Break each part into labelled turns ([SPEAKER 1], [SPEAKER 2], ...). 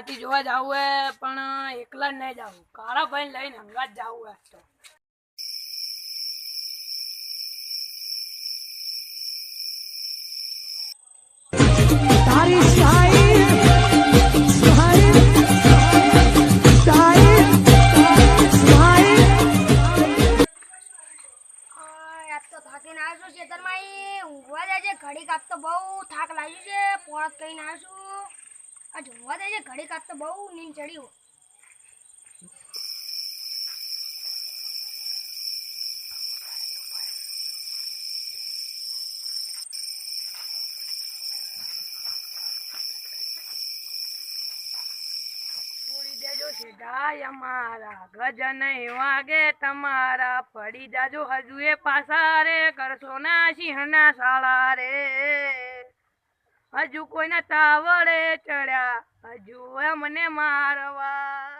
[SPEAKER 1] साथी जो जाऊ है
[SPEAKER 2] पण एकला नहीं जाऊ कारा भाई लाइन हंगा जाऊ है तो घड़ी का तो बहुत थाक लाइज पर कहीं ना आसू આ ઊંઘવા જાય છે ઘડી કાપ તો બહુ નીંદ ચડ્યું
[SPEAKER 3] છોડી દેજો સીધાય અમારા ગજ નહીં વાગે, તમારા પડી જાજો હજુ એ પાછા રે, કરશો ના સિંહના શાળા રે. હજુ કોઈના તાવડે ચડ્યા, હજુ મને મારવા.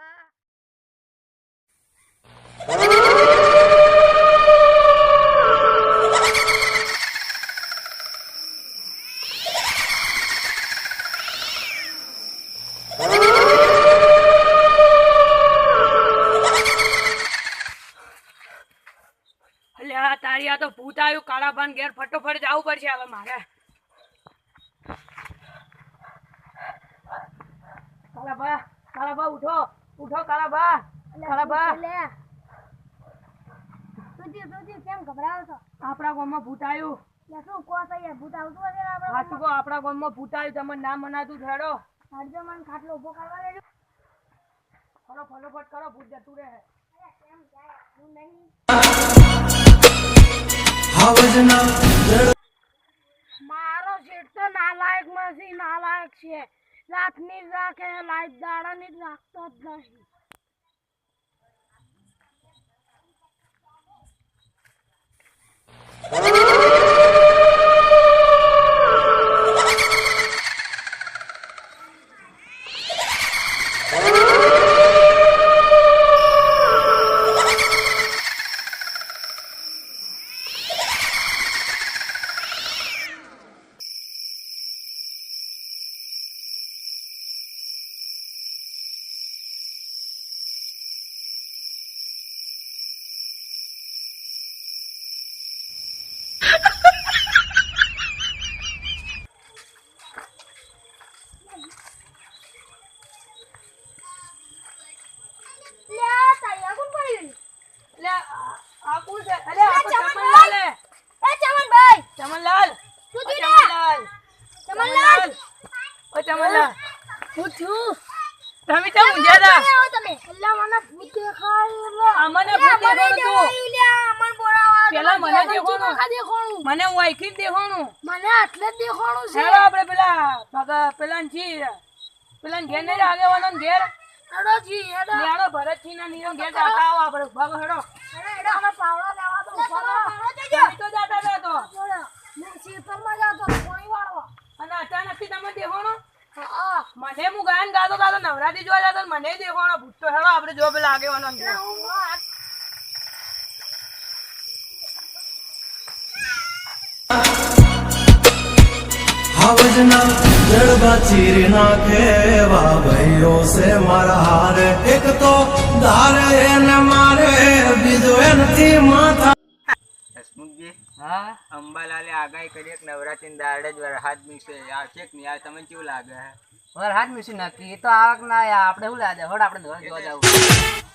[SPEAKER 3] તારી આ તો ભૂત આવ્યું કાળા ભાન ઘેર ફટોફટ જવું પડશે હવે મારે. ઉઠો ઉઠો કાળા બા કાળા બા
[SPEAKER 2] લે? સુજી સુજી કેમ ગભરાવો છો?
[SPEAKER 3] આપણા ગામમાં ભૂત આવ્યું.
[SPEAKER 2] શું કહો છો ભૂત આવતું હશે ને આપણે
[SPEAKER 3] સાચું આપણા ગામમાં ભૂત આવ્યું તમને ના મનાતું હેડો.
[SPEAKER 2] હરજો મને ખાટલો ઊભો કરવા દેજો.
[SPEAKER 3] ફરો ફટોફટ કરો ભૂત જતું રહે.
[SPEAKER 2] કેમ જાય? હું નહીં. મારો શેઠ તો નાલાયકમાંથી નાલાયક છે. চাটনির রাখে লাইট দাঁড়ানির রাখতে দাসি Oh
[SPEAKER 3] એટલે આ- આ કોણ છે? અલે આ ચમનલાલ!
[SPEAKER 2] એ ચમનભાઈ!
[SPEAKER 3] ચમનલાલ.
[SPEAKER 2] શું થયું
[SPEAKER 3] ચમનલાલ.
[SPEAKER 2] ચમનલાલ!
[SPEAKER 3] ઓ ચમનલાલ.
[SPEAKER 2] હું છું
[SPEAKER 3] તમે કેમ ઊંઘ્યા
[SPEAKER 2] તમે અલ્લા મને ભૂત દેખાય
[SPEAKER 3] આ ભૂત દેખાણું તું. પેલા મને દેખાણું.
[SPEAKER 2] દેખાણું
[SPEAKER 3] મને હું આઈથી જ
[SPEAKER 2] મને આટલે જ દેખાણું છે.
[SPEAKER 3] આપડે આપણે પેલા પેલા જી પેલા ઘેર ને આગેવાનો ઘેર.
[SPEAKER 2] હેડો જી હેડો.
[SPEAKER 3] લેણો ભરતસિંહ ના નીરો ઘેર જાતા આવો આપણે. ભાગો હેડો.
[SPEAKER 2] હેડો હેડો. મને પાવડો લેવા દો
[SPEAKER 3] તમે તો જાતા
[SPEAKER 2] શીતળમાં જાતો પાણી વાળવા.
[SPEAKER 3] અને અચાનકથી તમે દેખાણો
[SPEAKER 2] હા.
[SPEAKER 3] મને હું ગાયન ગાતો ગાતો નવરાત્રી જોવા જતો મને દેખોણો ભૂત તો હેડો આપણે જો પેલા આગેવાનો was
[SPEAKER 4] આવજના જડબા ચીરી નાખે એવા ભાઈઓ છે મારા હારે. એક તો ધારે એને મારે બીજો એનથી માથા
[SPEAKER 5] હસમુખજી
[SPEAKER 3] હા
[SPEAKER 5] અંબાલાલે આગાહી કરી કે નવરાત્રી દાડે જ વરસાદ નીકળશે આવશે કે નહીં યાર તમને કેવું લાગે?
[SPEAKER 6] વરસાદ મિશન નક્કી? એ તો આવક ના. આપણે શું લાગે? હોડ આપણે ધોરણ જોવા જવું.